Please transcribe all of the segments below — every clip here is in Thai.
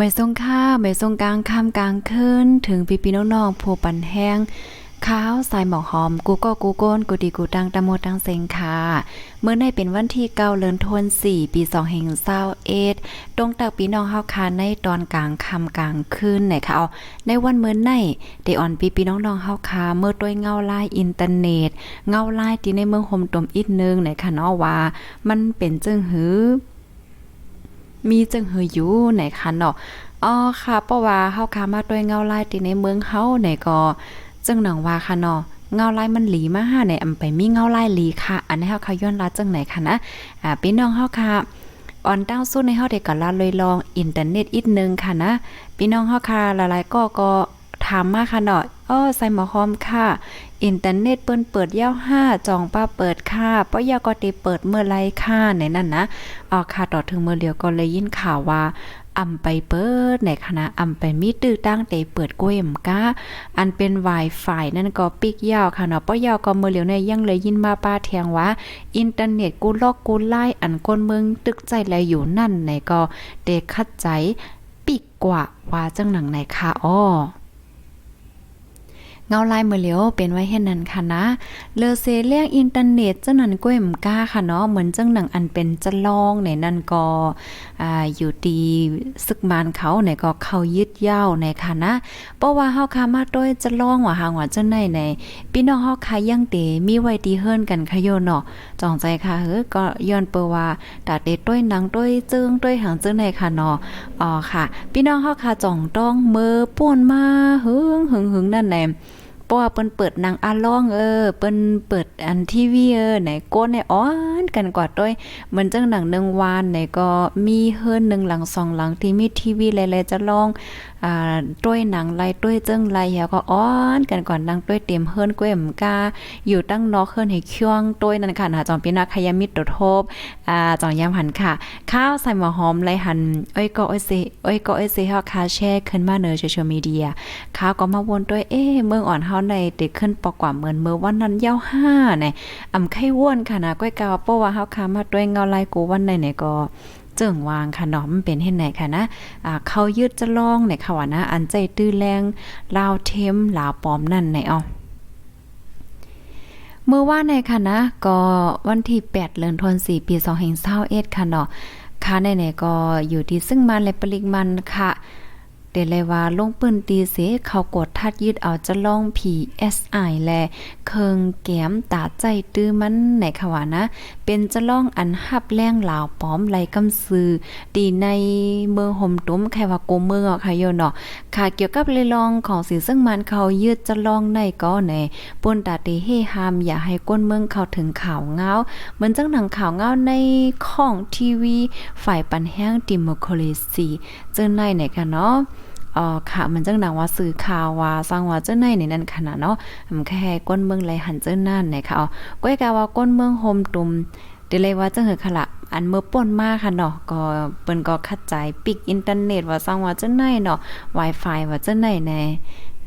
ไม่ทรงค่าไม่ทรงกลางค่ำกลางคืนถึงพี่พี่น้องๆผู้ปันแห้งข้าวสายหมอกหอมกูก็กูโก้นกูดีกูตังตะโมตังเซงค่ะ เมื่อในเป็นวันที่เก้าเลือนทวนสี่ปีสองแห่งเศร้าเอ็ดตรงตักพี่น้องเฮาคาในตอนกลางค่ำกลางคืนไหนคะเอาในวันเมื่อในเดออนปีพี่น้องเฮาคาเมื่อด้วยเงาลายอินเทอร์เน็ตเงาลายที่ในเมืองโฮมตมอีกนึงไหนคะเนาะว่า มันเป็นจึงหือ มีจึงเฮยอยู่ไหนคะเนาะอ๋อค่ะเพราะว่าเฮาคามาด้วยเงาลายติในเมืองเฮาไหนก็จึงหนังว่าค่ะเนาะเงาลายมันหลีมาหาในอำไปมีเงาลายหลีค่ะ อันนี้เฮาค่ะย้อนลาจังไหนค่ะนะอ่าพี่น้องเฮาค่ะออนตั้งสู้ในเฮาได้ก็ลาเลยลองอินเทอร์เน็ตอีกนึงค่ะนะพี่น้องเฮาค่ะหลายๆก็ก็ถามมาค่ะเนาะอ้อใส่หมอหอมค่ะ อินเทอร์เน็ตเปิ้นเปิดยาวห้าจองป้าเปิดค่ะป้อยาก็ติเปิดเมื่อไรค่ะในนั้นนะอ๋อค่ะต่อถึงเมื่อเดียวก็เลยยินข่าวว่าอำไปเปิดในคณะอำไปมีตื้อตั้งเตเปิดกล้วยมกาอันเป็น Wi-Fi นั่นก็ปิกยาวค่ะเนาะป้อยาวก็เมื่อเหลียวเนี่ยยังเลยยินมาป้าเทียงว่า อินเทอร์เน็ตกูลอกกูไล่อันก้นเมืองตึกใจแลอยู่นั่นไหนก็เตคัดใจปิกกว่าว่าจังหนังไหนค่ะอ้อ เงาลายมือเหลียวเป็นไว้เห็นนั้นค่ะนะเลอเซเลียงอินเทอร์เน็ตจังนั้นก้วยมก้าค่ะเนาะเหมือนจังหนังอันเป็นจะลองในนั่นก็อ่าอยู่ดีซึกมานเขาในก็เขายึดยาวในค่ะนะเพราะว่าเฮาคามาโดยจะลองว่าหางว่าจังไหนในพี่น้องเฮาคายังเตมีไว้ดีเฮิรนกันค่ะโยเนาะจองใจค่ะเฮ้อก็ย้อนเปว่าตาเตต้วยหนังต้วยจึงต้วยหางจึงในค่ะเนาะอ๋อค่ะ พี่น้องเฮาคาจ่องต้องมือป่วนมาหึงหึงหึงนั่นแหละ เพราะว่าเปิ้นเปิดหนังอาล่องเออเปิ้นเปิดอันทีวีเออไหนโก้นในอ้อนกันกว่าด้วยเหมือนจังหนังหนึ่งวานไหนก็มีเฮิรนหนึ่งหลังสองหลังที่มีทีวีหลายๆจะลองอ่าด้วยหนังไล่ด้วยเจิ้งไล่แล้วก็อ้อนกันก่อนดังด้วยเต็มเฮิรนก้วยมกาอยู่ตั้งนอกเฮิรนให้เคียงด้วยนั่นค่ะนะจอมปีนักขยามิตรตทบอ่าจองยามหันค่ะ ข้าวใส่หมอหอมไรหันอ้ยก็อ้ยสิอ้ยก็อ้ยสิเฮาคาแชร์ขึ้นมาเนอโซเชียลมีเดียข้าวก็มาวนด้วยเอ๊ะเมืองอ่อนเฮาในเด็กขึ้นปอกกว่าเหมือนเมื่อวันนั้นเย้าห้าเนี่ยอำไข้ว่วนค่ะนะก้อยกาวเพราะว่าเฮาคามาด้วยเงาลายกูวันไหนเนี่ยก็เจิงวางค่ะเนาะมันเป็นเฮ็ดไหนค่ะนะอ่าเขายืดจะลองในค่ะว่านะอันใจตื้อแรงลาวเทมลาวปอมนั่นในเอเมื่อว่าในค่ะนะก็วันที่ 8เดือนธันวาคมปี2021ค่ะเนาะค่ะในๆก็อยู่ที่ซึ่งมันและปริมาณค่ะ เดเลยว่าลงปืนตีเสเขากดทัดยึดเอาจะลอง PSI และเคิงแก้มตาใจตื้อมันในค่ะว่านะ เป็นจะลองอันหับแรงหลาวปลอมไหลกำซือดีในเมืองห่มตุ้มใครว่าโกเมืองอะค่ะโยเนาะค่ะเกี่ยวกับเลยลองของสิซึ่งมันเขายืดจะลองในก็ในปนตาเตเฮฮามอย่าให้ก้นเมืองเขาถึงข่าวเงาเหมือนจังหนังข่าวเงาในของทีวี ฝ่ายปันแห้งดิโมโครซีเจอในไหนกันเนาะ อ๋อค่ะมันจังหนังว่าสื่อข่าวว่าสร้างว่าเจ้าในในนั้นขนาดเนาะมันแค่ก้นเมืองไรหันเจ้านั่นไหนค่ะอ๋อก้อยกาว่าก้นเมืองโฮมตุมเดเลยว่าจังเหอค่ะละอันเมื่อป่นมากค่ะเนาะก็เปิ้นก็คัดใจปิกอินเทอร์เน็ตว่าสร้างว่าเจ้าในเนาะ Wi-Fi ว่าเจ้าในแน่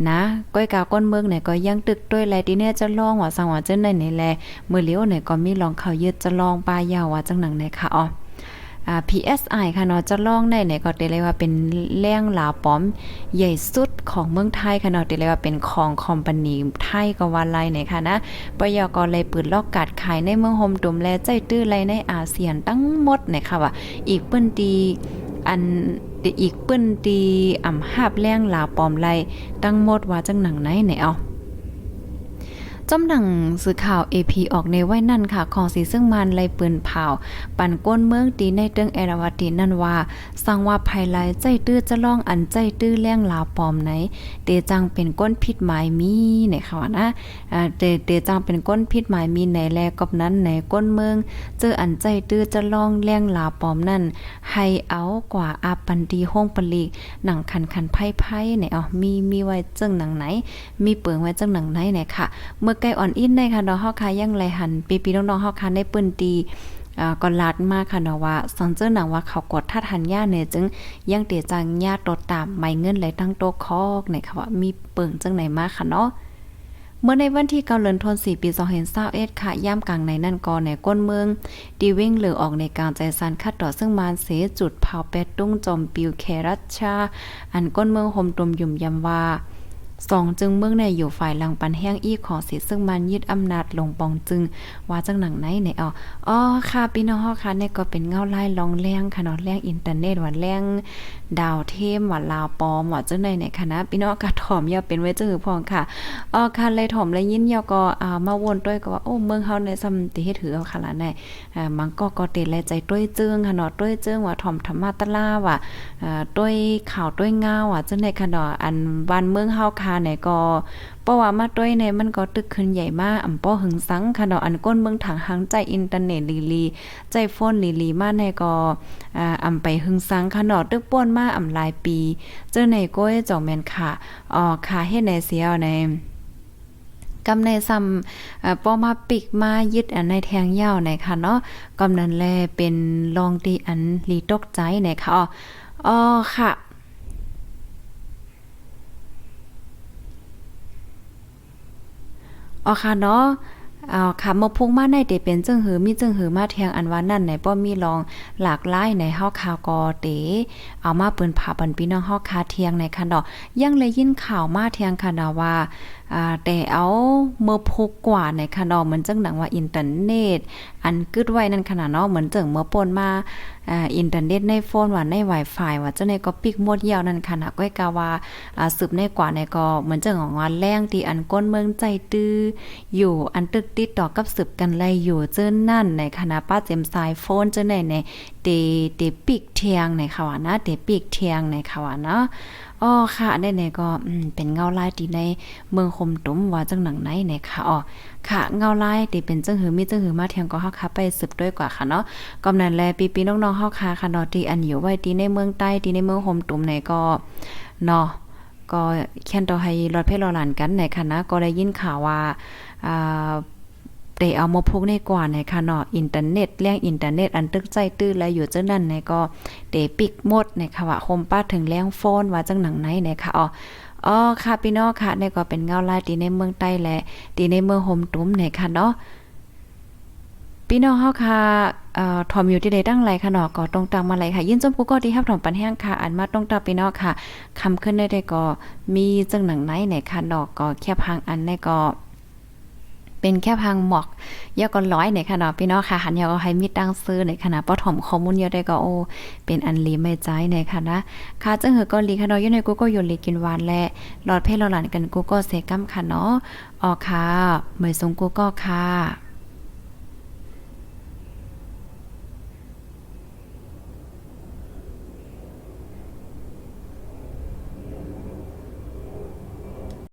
นะก้อยกาก้นเมืองเนี่ยก็ยังตึกด้วยแลที่เนี่ยจะลองว่าสังว่าเจ้าในนี่แลมือเลี้ยวเนี่ยก็มีลองเขายึดจะลองปลายาวว่าจังหนังไหนค่ะอ๋อ PSI ค่ะเนาะจะลองได้เนี่ยก็ได้เลยว่าเป็นแรงหลาปอมใหญ่สุดของเมืองไทยค่ะเนาะได้เลยว่าเป็นของคอมพานีไทยก็ว่าไลเนี่ยค่ะนะปยกเลยเปิดลอกกัดขายในเมืองโฮมตุมแลใจตื้อไรในอาเซียนทั้งหมดเนี่ยค่ะว่าอีกเปิ้นตีอันอีกเปิ้นตีอ่ำหาบแรงหลาปอมไลตั้งหมดว่าจังหนังไหนไหนเอา จมหนังสื่อข่าว AP ออกในไว้นั่นค่ะของสีซึ่งมันไลปืนเผา ปั่นก้นเมืองตีในเตึงเอราวัตินั่นว่าสังว่าภายไลใจตื้อจะล่องอันใจตื้อแรงลาวปอมไหน เตจังเป็นก้นพิษหมายมีในค่ะว่านะเตเตจังเป็นก้นพิษหมายมีในแลกอบนั้นในก้นเมือง เจออันใจตื้อจะล่องแรงลาวปอมนั่น ให้เอากว่าอาปันดีห้องปลีกหนังคันคันไพ่ไพ่เนี่ยเอมีมีไว้เจึงหนังไหน มีเปิงไว้เจังหนังไหนเนี่ยค่ะ เมื่อไก่อ่อนอินได้ค่ะน้องเฮาคายังไหลหันปีปีน้องๆเฮาคาได้ปืนตีอ่าก็ลาดมากค่ะเนาะว่าสังเจอหนังว่าเขากดทัดหันย่าเนี่ยจึงยังเตียจังย่าตดตามไม่เงินไหลตั้งโตะคอกเนี่ยค่ะว่ามีเปิงจังไหนมากค่ะเนาะเมื่อในวันที่เกาเลินทน4ปี2021ค่ะย่ำกลางในนั่นก็ในก้นเมืองดีวิ่งเหลือออกในการใจสันคัดต่อซึ่งมานเสจุดเผาเป็ดตุ้งจมปิวเครัชชา อันก้นเมืองหมตุมยุ่มยำว่า สองจึงเมืองในอยู่ฝ่ายลังปันแห้งอีของสิซึ่งมันยึดอำนาจลงปองจึง ว่าจังหนังไหนในอ๋ออ๋อค่ะพี่น้องค่ะเนี่ยก็เป็นเงาไล่ลองแรงค่ะเนาะแรงอินเทอร์เน็ตว่าแรงดาวเทมว่าลาวปอมว่าจังได๋ในคณะพี่น้องก็ถ่อมย่าเป็นไว้จือพองค่ะอ๋อค่ะเลยถ่อมเลยยินยอก็อ่ามาวนต้วยก็ว่าโอ้เมืองเฮาในซำติเฮ็ดถือเอาค่ะล่ะแน่อ่ามันก็ก็เตแลใจต้วยจิงค่ะเนาะต้วยจิงว่าถ่อมธรรมะตะลาว่าอ่าต้วยข่าวต้วยเงาว่าจังได๋ค่ะเนาะอันบ้านเมืองเฮาค่ะไหนก็เพราะว่ามาต้วยในมันก็ตึกขึ้นใหญ่มากอำป้อหึงสังค่ะเนาะอันก้นเมืองถังหังใจอินเทอร์เน็ตลีลี ใจโฟนลีลีมาในก็อ่าอำไปหึงสังค่ะเนาะตึกป่วนมาอำหลายปี เจอในก้อยจ่องแมนค่ะอ๋อค่ะเฮ็ดในเสียวในกำในซ้ำป้อมาปิกมายึดอันในแทงยาวในค่ะเนาะกำนั้นแลเป็นลองดีอันลีตกใจในค่ะอ๋ออ๋อค่ะ อ๋อค่ะเนาะอาค่ะมาพุ่งมาในเตเป็นจึงหือมีจึงหือมาแทงอันว่านั่นไหนป้อมีลองหลากหลายในเฮาข่าวกอเตเอามาเปิ้นผ่าปันพี่น้องเฮาคาเทียงในคันดอกยังเลยยินข่าวมาเทียงคันาว่า แต่เอาเมื่อพกกว่าในค่ะเนาะเหมือนจังหนังว่าอินเทอร์เน็ตอันกึดไว้นั่นขนาดเนาะเหมือนจังเมื่อปนมาอินเทอร์เน็ตในโฟนว่าใน Wi-Fi ว่าเจังได๋ก็ปิกหมดยาวนั่นขนาดก้อยกาว่าสืบในกว่าในก็เหมือนจังของว่าแรงที่อันก้นเมืองใจตื้ออยู่อันตึกติดต่อกับสืบกันไลอยู่เจิ้นนั่นในคณะป้าเจมสายโฟนเจิ้นในในเตเตปิกเทียงในค่ะว่านะเตปิกเทียงในค่ะว่านะ อ๋อค่ะในในก็อืมเป็นเงาลายที่ในเมืองคมตุ้มว่าจังหนังไหนในค่ะอ๋อค่ะเงาลายที่เป็นจังหือมีจังหือมาเทียงก็เฮาค่ะไปสืบด้วยกว่าค่ะเนาะกำนันแลปีๆน้องๆเฮาค่ะค่ะเนาะที่อันอยู่ไว้ที่ในเมืองใต้ที่ในเมืองโฮมตุ้มในก็เนาะก็แค่นต่อให้รอดเพศรอหลานกันในคณะก็ได้ยินข่าวว่าอ่า เตเอามาพกในกว่าในค่ะเนาะอินเทอร์เน็ตเรื่องอินเทอร์เน็ตอันตึกใจตื้อและอยู่เจังนั้นในก็เตปิกหมดในค่ะว่าโฮมป้าถึงแรงโฟนว่าจังหนังไหนในค่ะอ๋ออ๋อค่ะพี่น้องค่ะในก็เป็นเงาลายตีในเมืองใต้และตีในเมืองโฮมตุ้มในค่ะเนาะพี่น้องเฮาค่ะเอ่อถ่อมอยู่ที่ใดตั้งไรค่ะเนาะก็ตรงตามมาเลยค่ะยินจมกูก็ที่รับถ่อมปันแห้งค่ะอันมาตรงตามพี่น้องค่ะคำขึ้นได้ได้ก็มีจังหนังไหนในค่ะเนาะก็แค่พังอันในก็ เป็นแค่พังหมอกยาก็ร้อยในขณะพี่น้องค่ะหันยาก็ให้มีตั้งซื้อในขณะป้อถมข้อมูลเยอะได้ก็โอ เป็นอันลีไม่ใจในค่ะนะค่ะจังหือก็ลีค่ะเนาะอยู่ในกูก็อยู่ลีกินหวานและหลอดเพศหลอดหลานกันกูก็เซกัมค่ะเนาะออค่ะเหมยสงกูก็ค่ะ